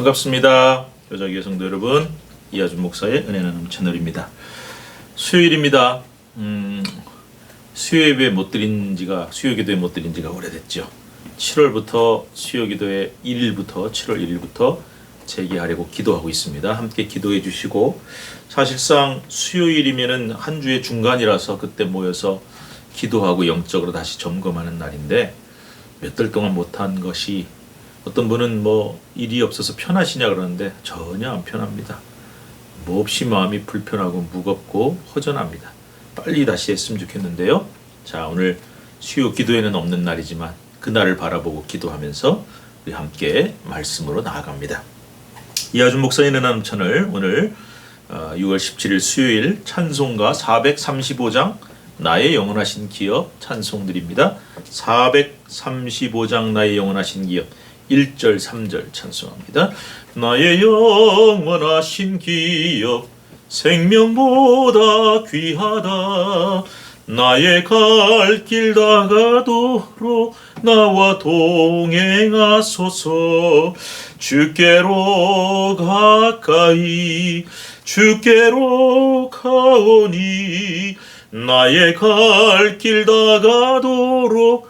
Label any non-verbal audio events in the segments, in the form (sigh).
반갑습니다. 여자교회 성도 여러분, 이하준 목사의 은혜 나눔 채널입니다. 수요일입니다. 음, 수요 예배 못 드린 지가 수요 기도에 못 드린 지가 오래됐죠. 7월부터 수요 기도에 1일부터 7월 1일부터 재개하려고 기도하고 있습니다. 함께 기도해 주시고 사실상 수요일이면은 한 주의 중간이라서 그때 모여서 기도하고 영적으로 다시 점검하는 날인데 몇 달 동안 못한 것이 어떤 분은 뭐 일이 없어서 편하시냐 그러는데 전혀 안 편합니다. 몹시 마음이 불편하고 무겁고 허전합니다. 빨리 다시 했으면 좋겠는데요. 자, 오늘 수요 기도에는 없는 날이지만 그날을 바라보고 기도하면서 우리 함께 말씀으로 나아갑니다. 이하준 목사의 은혜나눔 채널 오늘 어, 6월 17일 수요일 찬송가 435장 나의 영원하신 기업 찬송드립니다. 435장 나의 영원하신 기업 1절 3절 찬송합니다. 나의 영원하신 기업 생명보다 귀하다 나의 갈길 다가도록 나와 동행하소서 주께로 가까이 주께로 가오니 나의 갈길 다가도록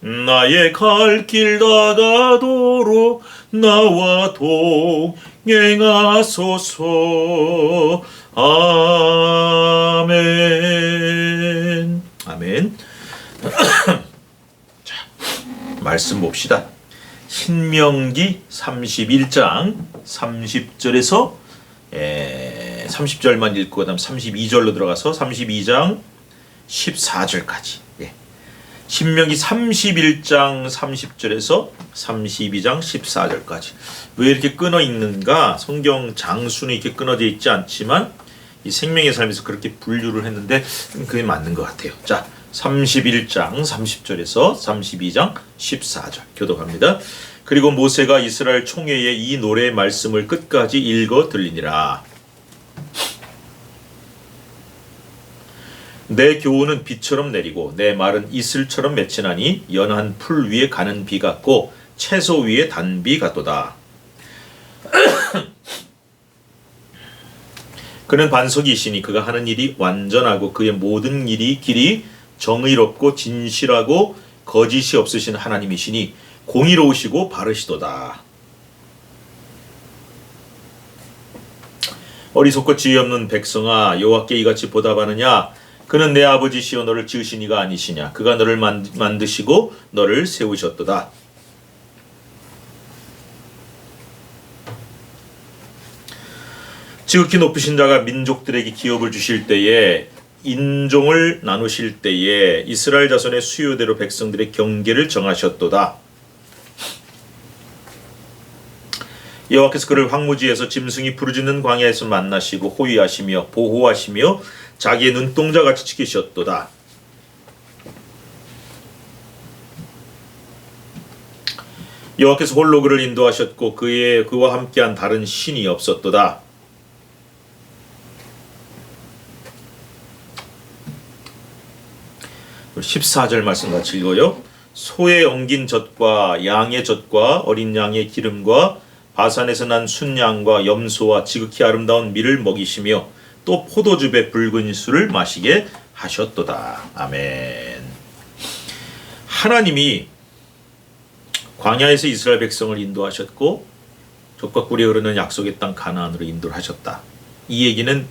나의 갈길 다가도록 나와 동행하소서. 아멘. 아멘. (clears throat) 자 말씀 봅시다. 신명기 31장 30절에서 에, 30절만 읽고 그다음 32절로 들어가서 32장 14절까지. 예. 신명기 31장 30절에서 32장 14절까지 왜 이렇게 끊어 있는가? 성경 장수는 이렇게 끊어져 있지 않지만 이 생명의 삶에서 그렇게 분류를 했는데 그게 맞는 것 같아요. 자, 31장 30절에서 32장 14절 교독합니다. 그리고 모세가 이스라엘 총회에 이 노래의 말씀을 끝까지 읽어 들리니라. 내 교훈은 비처럼 내리고 내 말은 이슬처럼 맺히나니 연한 풀 위에 가는 비 같고 채소 위에 단비 같도다. (clears throat) 그는 반석이시니 그가 하는 일이 완전하고 그의 모든 일이 길이 정의롭고 진실하고 거짓이 없으신 하나님이시니 공의로우시고 바르시도다. 어리석고 지혜 없는 백성아 여호와께 이같이 보답하느냐 그는 내 아버지시여 너를 지으신 이가 아니시냐 그가 너를 만, 만드시고 너를 세우셨도다. 지극히 높으신 자가 민족들에게 기업을 주실 때에 인종을 나누실 때에 이스라엘 자손의 수요대로 백성들의 경계를 정하셨도다. 여호와께서 그를 황무지에서 짐승이 부르짖는 광야에서 만나시고 호위하시며 보호하시며 자기의 눈동자 같이 지키셨도다. 여호와께서 홀로 그를 인도하셨고 그의 그와 함께한 다른 신이 없었도다. 십사 절 말씀 같이 읽어요. 소의 엉긴 젖과 양의 젖과 어린 양의 기름과 바산에서 난 순양과 염소와 지극히 아름다운 밀을 먹이시며 또 포도즙의 붉은 술을 마시게 하셨도다. 아멘. 하나님이 광야에서 이스라엘 백성을 인도하셨고 젖과 꿀이 흐르는 약속의 땅 가나안으로 인도를 하셨다. 이 얘기는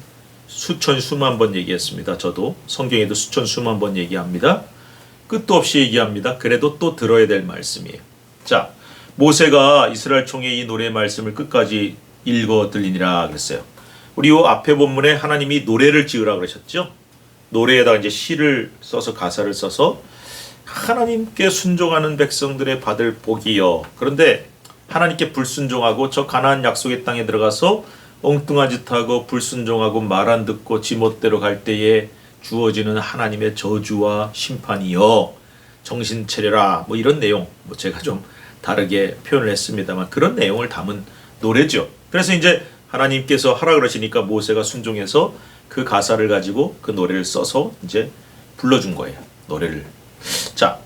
수천 수만 번 얘기했습니다. 저도 성경에도 수천 수만 번 얘기합니다. 끝도 없이 얘기합니다. 그래도 또 들어야 될 말씀이에요. 자, 모세가 이스라엘 총회 이 노래 말씀을 끝까지 읽어 들리니라 그랬어요. 우리 요 앞에 본문에 하나님이 노래를 지으라 그러셨죠? 노래에다 이제 시를 써서 가사를 써서 하나님께 순종하는 백성들의 받을 복이요. 그런데 하나님께 불순종하고 저 가나안 약속의 땅에 들어가서 엉뚱한 짓 하고 불순종하고 말 안 듣고 지멋대로 갈 때에 주어지는 하나님의 저주와 심판이여 정신 차려라 뭐 이런 내용 뭐 제가 좀 다르게 표현을 했습니다만 그런 내용을 담은 노래죠. 그래서 이제 하나님께서 하라 그러시니까 모세가 순종해서 그 가사를 가지고 그 노래를 써서 이제 불러준 거예요. 노래를. 자,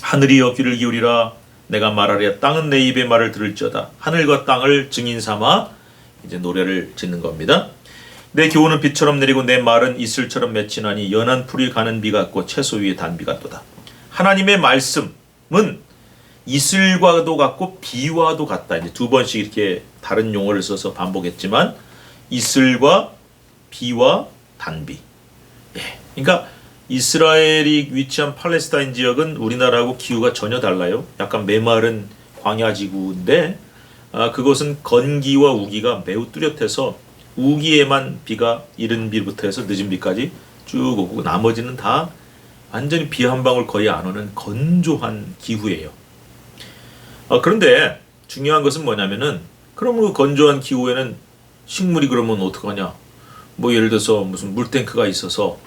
하늘이여 귀를 기울이라 내가 말하랴 땅은 내 입의 말을 들을지어다 하늘과 땅을 증인 삼아 이제 노래를 짓는 겁니다. 내 교훈은 비처럼 내리고 내 말은 이슬처럼 맺히나니 연한 풀이 가는 비 같고 채소 위에 단비 같도다. 하나님의 말씀은 이슬과도 같고 비와도 같다. 이제 두 번씩 이렇게 다른 용어를 써서 반복했지만 이슬과 비와 단비. 예. 그러니까 이스라엘이 위치한 팔레스타인 지역은 우리나라하고 기후가 전혀 달라요. 약간 메마른 광야 지구인데 아, 그것은 건기와 우기가 매우 뚜렷해서 우기에만 비가 이른 비부터 해서 늦은 비까지 쭉 오고 나머지는 다 완전히 비 한 방울 거의 안 오는 건조한 기후예요. 아, 그런데 중요한 것은 뭐냐면은 그럼 그 건조한 기후에는 식물이 그러면 어떡하냐? 뭐 예를 들어서 무슨 물탱크가 있어서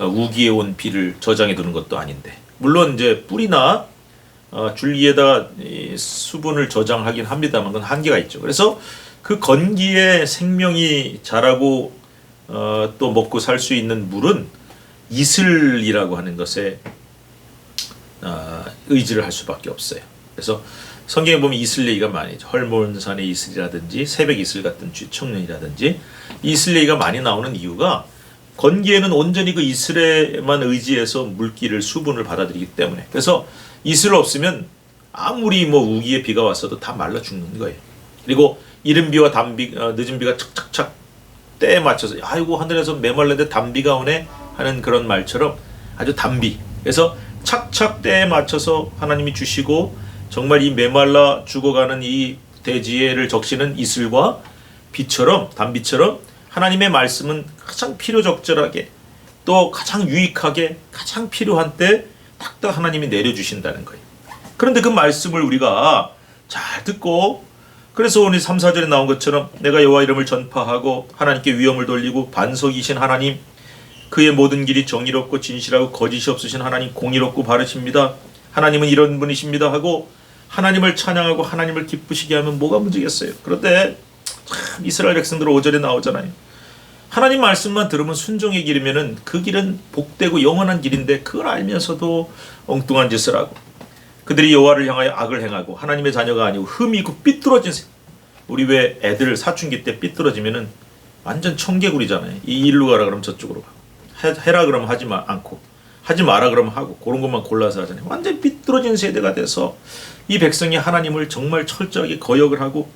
어, 우기에 온 비를 저장해 두는 것도 아닌데 물론 이제 뿌리나 어, 줄기에다 이 수분을 저장하긴 합니다만 그건 한계가 있죠. 그래서 그 건기에 생명이 자라고 어, 또 먹고 살 수 있는 물은 이슬이라고 하는 것에 어, 의지를 할 수밖에 없어요. 그래서 성경에 보면 이슬 얘기가 많이. 헐몬산의 이슬이라든지 새벽 이슬 같은 청년이라든지 이슬 얘기가 많이 나오는 이유가 건기에는 온전히 그 이슬에만 의지해서 물기를 수분을 받아들이기 때문에 그래서 이슬 없으면 아무리 뭐 우기에 비가 왔어도 다 말라 죽는 거예요. 그리고 이른 비와 단비 어, 늦은 비가 착착착 때에 맞춰서 아이고 하늘에서 메말라데 단비가 오네 하는 그런 말처럼 아주 단비. 그래서 착착 때에 맞춰서 하나님이 주시고 정말 이 메말라 죽어가는 이 대지혜를 적시는 이슬과 비처럼 단비처럼 하나님의 말씀은 가장 필요적절하게 또 가장 유익하게 가장 필요한 때 딱딱 하나님이 내려주신다는 거예요. 그런데 그 말씀을 우리가 잘 듣고 그래서 오늘 3, 4절에 나온 것처럼 내가 여호와 이름을 전파하고 하나님께 위엄을 돌리고 반석이신 하나님 그의 모든 길이 정의롭고 진실하고 거짓이 없으신 하나님 공의롭고 바르십니다. 하나님은 이런 분이십니다 하고 하나님을 찬양하고 하나님을 기쁘시게 하면 뭐가 문제겠어요. 그런데 참 이스라엘 백성들 5절에 나오잖아요. 하나님 말씀만 들으면 순종의 길이면은 그 길은 복되고 영원한 길인데 그걸 알면서도 엉뚱한 짓을 하고 그들이 여호와를 향하여 악을 행하고 하나님의 자녀가 아니고 흠이 있고 삐뚤어진 새- 우리 왜 애들 사춘기 때 삐뚤어지면은 완전 청개구리잖아요. 이 일로 가라 그러면 저쪽으로 가. 해, 해라 그러면 하지 마 않고 하지 마라 그러면 하고 그런 것만 골라서 하잖아요. 완전 삐뚤어진 세대가 돼서 이 백성이 하나님을 정말 철저하게 거역을 하고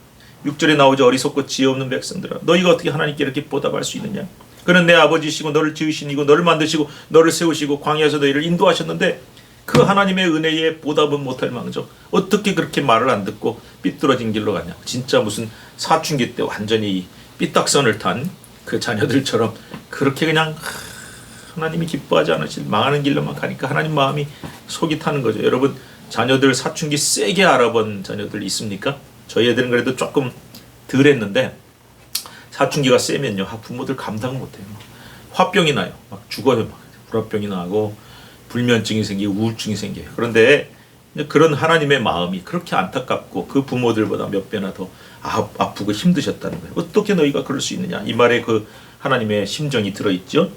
6절에 나오죠. 어리석고 지혜 없는 백성들아 너희가 어떻게 하나님께 이렇게 보답할 수 있느냐? 그는 내 아버지시고 너를 지으신 이고 너를 만드시고 너를 세우시고 광야에서 너희를 인도하셨는데 그 하나님의 은혜에 보답은 못할 망정 어떻게 그렇게 말을 안 듣고 삐뚤어진 길로 가냐? 진짜 무슨 사춘기 때 완전히 삐딱선을 탄 그 자녀들처럼 그렇게 그냥 하나님이 기뻐하지 않으실 망하는 길로만 가니까 하나님 마음이 속이 타는 거죠. 여러분 자녀들 사춘기 세게 알아본 자녀들 있습니까? 저희 애들은 그래도 조금 덜 했는데 사춘기가 세면요 아, 부모들 감당 못해요. 화병이 나요. 막 죽어요. 막 불화병이 나고 불면증이 생기고 우울증이 생겨요. 그런데 그런 하나님의 마음이 그렇게 안타깝고 그 부모들보다 몇 배나 더 아, 아프고 힘드셨다는 거예요. 어떻게 너희가 그럴 수 있느냐? 이 말에 그 하나님의 심정이 들어있죠.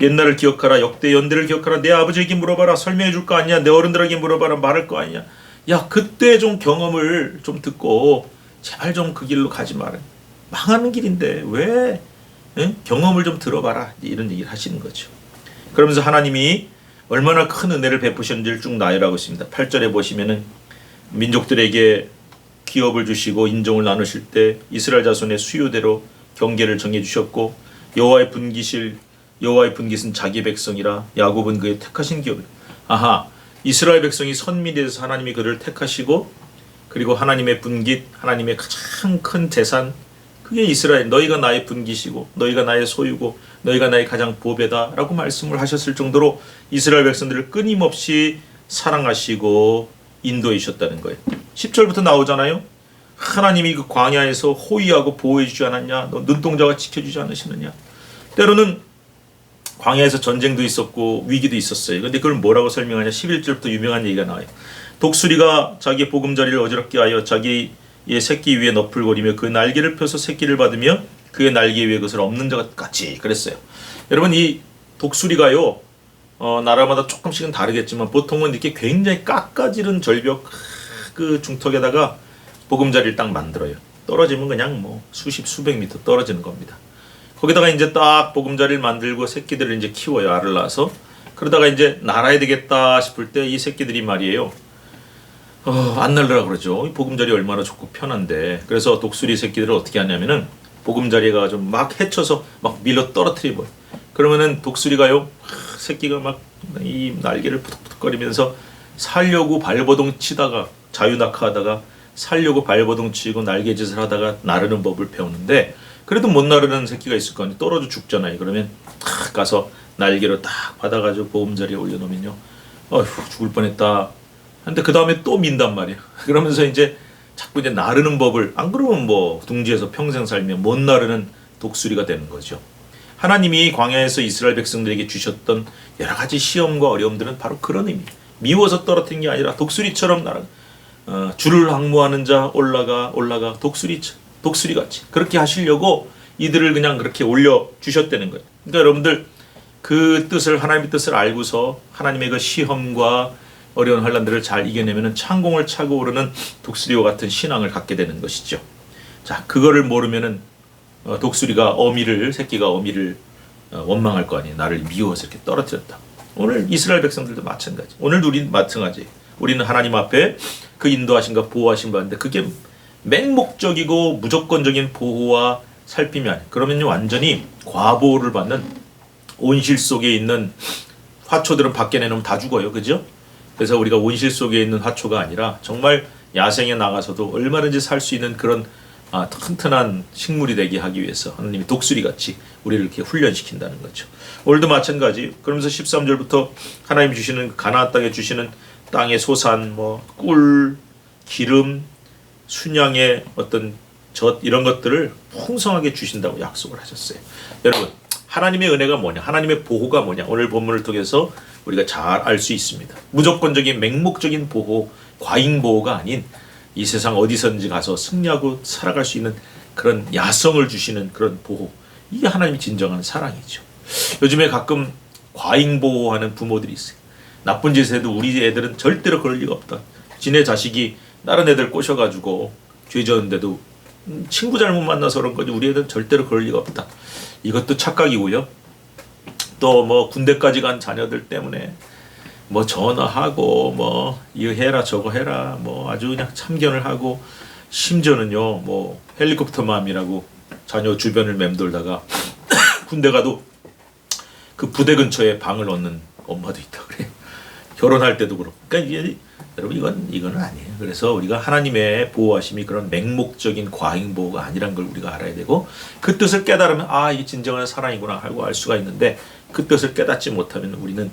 옛날을 기억하라 역대 연대를 기억하라 내 아버지에게 물어봐라 설명해 줄 거 아니야 내 어른들에게 물어봐라 말할 거 아니야 야 그때 좀 경험을 좀 듣고 제발 좀 그 길로 가지 마라. 망하는 길인데 왜? 응? 경험을 좀 들어봐라. 이런 얘기를 하시는 거죠. 그러면서 하나님이 얼마나 큰 은혜를 베푸셨는지를 쭉 나열하고 있습니다. 8절에 보시면은 민족들에게 기업을 주시고 인종을 나누실 때 이스라엘 자손의 수요대로 경계를 정해 주셨고 여호와의 분기실 여호와의 분깃은 자기 백성이라 야곱은 그의 택하신 기업. 아하 이스라엘 백성이 선민에서 하나님이 그를 택하시고 그리고 하나님의 분깃 하나님의 가장 큰 재산 그게 이스라엘 너희가 나의 분깃이고 너희가 나의 소유고 너희가 나의 가장 보배다라고 말씀을 하셨을 정도로 이스라엘 백성들을 끊임없이 사랑하시고 인도해주셨다는 거예요. 10절부터 나오잖아요. 하나님이 그 광야에서 호위하고 보호해 주지 않았냐? 너 눈동자가 지켜주지 않으시느냐? 때로는 광야에서 전쟁도 있었고 위기도 있었어요. 근데 그걸 뭐라고 설명하냐? 11절부터 유명한 얘기가 나와요. 독수리가 자기 보금자리를 어지럽게 하여 자기의 새끼 위에 너풀거리며 그 날개를 펴서 새끼를 받으며 그의 날개 위에 그것을 없는 자 같이 그랬어요. 여러분 이 독수리가요 어, 나라마다 조금씩은 다르겠지만 보통은 이렇게 굉장히 깎아지른 절벽 그 중턱에다가 보금자리를 딱 만들어요. 떨어지면 그냥 뭐 수십 수백 미터 떨어지는 겁니다. 거기다가 이제 딱 보금자리를 만들고 새끼들을 이제 키워요 알을 낳아서. 그러다가 이제 날아야 되겠다 싶을 때 이 새끼들이 말이에요. 어, 안 날으라 그러죠. 이 보금자리 얼마나 좋고 편한데. 그래서 독수리 새끼들을 어떻게 하냐면은 보금자리가 좀 막 헤쳐서 막 밀어 떨어뜨려 버려 그러면은 독수리가요 하, 새끼가 막 이 날개를 푸덕푸덕거리면서 살려고 발버둥 치다가 자유낙하하다가 살려고 발버둥 치고 날개짓을 하다가 나르는 법을 배우는데 그래도 못 나르는 새끼가 있을 거 아니에요. 떨어져 죽잖아요. 그러면 탁 가서 날개로 딱 받아가지고 보험자리에 올려놓으면요. 어휴 죽을 뻔했다. 근데 그 다음에 또 민단 말이에요. (laughs) 그러면서 이제 자꾸 이제 나르는 법을 안 그러면 뭐 둥지에서 평생 살면 못 나르는 독수리가 되는 거죠. 하나님이 광야에서 이스라엘 백성들에게 주셨던 여러 가지 시험과 어려움들은 바로 그런 의미. 미워서 떨어뜨린 게 아니라 독수리처럼 날아 어, 줄을 항무하는 자 올라가 올라가 독수리 독수리 같이 그렇게 하시려고 이들을 그냥 그렇게 올려 주셨다는 거예요. 그러니까 여러분들 그 뜻을 하나님의 뜻을 알고서 하나님의 그 시험과 어려운 환란들을 잘 이겨내면은 창공을 차고 오르는 독수리와 같은 신앙을 갖게 되는 것이죠. 자, 그거를 모르면은 어, 독수리가 어미를 새끼가 어미를 어, 원망할 거 아니에요. 나를 미워서 이렇게 떨어뜨렸다. 오늘 이스라엘 백성들도 마찬가지. 오늘도 우리 마찬가지. 우리는 하나님 앞에 그 인도하심과 보호하심 받는데 그게 맹목적이고 무조건적인 보호와 아니에요. 그러면요 완전히 과보호를 받는 온실 속에 있는 화초들은 밖에 내놓으면 다 죽어요. 그죠? 그래서 우리가 온실 속에 있는 화초가 아니라 정말 야생에 나가서도 얼마든지 살 수 있는 그런 아, 튼튼한 식물이 되게 하기 위해서 하나님이 독수리 같이 우리를 이렇게 훈련시킨다는 거죠. 오늘도 마찬가지. 그러면서 13절부터 하나님 주시는 가나안 땅에 주시는 땅의 소산, 뭐 꿀, 기름, 순양의 어떤 젖 이런 것들을 풍성하게 주신다고 약속을 하셨어요. 여러분 하나님의 은혜가 뭐냐? 하나님의 보호가 뭐냐? 오늘 본문을 통해서 우리가 잘 알 수 있습니다. 무조건적인 맹목적인 보호, 과잉 보호가 아닌 이 세상 어디선지 가서 승리하고 살아갈 수 있는 그런 야성을 주시는 그런 보호. 이게 하나님이 진정한 사랑이죠. 요즘에 가끔 과잉 보호하는 부모들이 있어요. 나쁜 짓 해도 우리 애들은 절대로 그럴 리가 없다. 지네 자식이 다른 애들 꼬셔가지고 죄졌는데도 음, 친구 잘못 만나서 그런 거지 우리 애들은 절대로 그럴 리가 없다. 이것도 착각이고요. 또 뭐 군대까지 간 자녀들 때문에 뭐 전화하고 뭐 이거 해라 저거 해라 뭐 아주 그냥 참견을 하고 심지어는요 뭐 헬리콥터 맘이라고 자녀 주변을 맴돌다가 (coughs) 군대 가도 그 부대 근처에 방을 얻는 엄마도 있다 그래요. 결혼할 때도 그렇고. 그러니까 이게 여러분 이건 이거는 아니에요. 그래서 우리가 하나님의 보호하심이 그런 맹목적인 과잉 보호가 아니란 걸 우리가 알아야 되고 그 뜻을 깨달으면 아 이게 진정한 사랑이구나 하고 알 수가 있는데 그 뜻을 깨닫지 못하면 우리는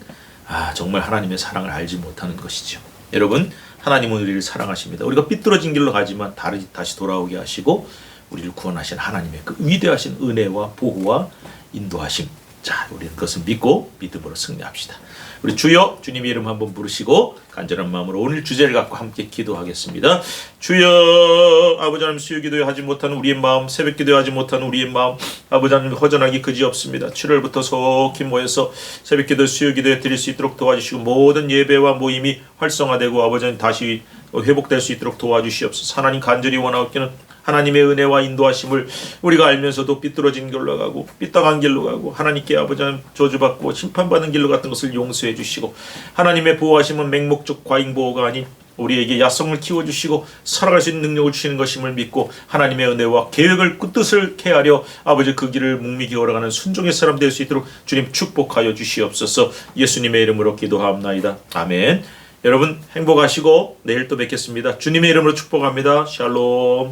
아 정말 하나님의 사랑을 알지 못하는 것이죠. 여러분 하나님은 우리를 사랑하십니다. 우리가 삐뚤어진 길로 가지만 다시 돌아오게 하시고 우리를 구원하신 하나님의 그 위대하신 은혜와 보호와 인도하심. 자, 우리는 그것을 믿고 믿음으로 승리합시다. 우리 주여 주님의 이름 한번 부르시고 간절한 마음으로 오늘 주제를 갖고 함께 기도하겠습니다. 주여 아버지 하나님 수요 기도에 하지 못하는 우리의 마음 새벽 기도에 하지 못하는 우리의 마음 아버지 하나님 허전하기 그지없습니다. 7월부터 속히 모여서 새벽 기도 수요 기도에 드릴 수 있도록 도와주시고 모든 예배와 모임이 활성화되고 아버지 하나님 다시 회복될 수 있도록 도와주시옵소서. 하나님 간절히 원하옵기는 하나님의 은혜와 인도하심을 우리가 알면서도 삐뚤어진 길로 가고 삐딱한 길로 가고 하나님께 아버지 저주받고 심판받는 길로 갔던 것을 용서해 주시고 하나님의 보호하심은 맹목적 과잉 보호가 아닌 우리에게 야성을 키워주시고 살아갈 수 있는 능력을 주시는 것임을 믿고 하나님의 은혜와 계획을 그 뜻을 케하려 아버지 그 길을 묵묵히 걸어가는 순종의 사람 될 수 있도록 주님 축복하여 주시옵소서. 예수님의 이름으로 기도하옵나이다. 아멘. 여러분 행복하시고 내일 또 뵙겠습니다. 주님의 이름으로 축복합니다. 샬롬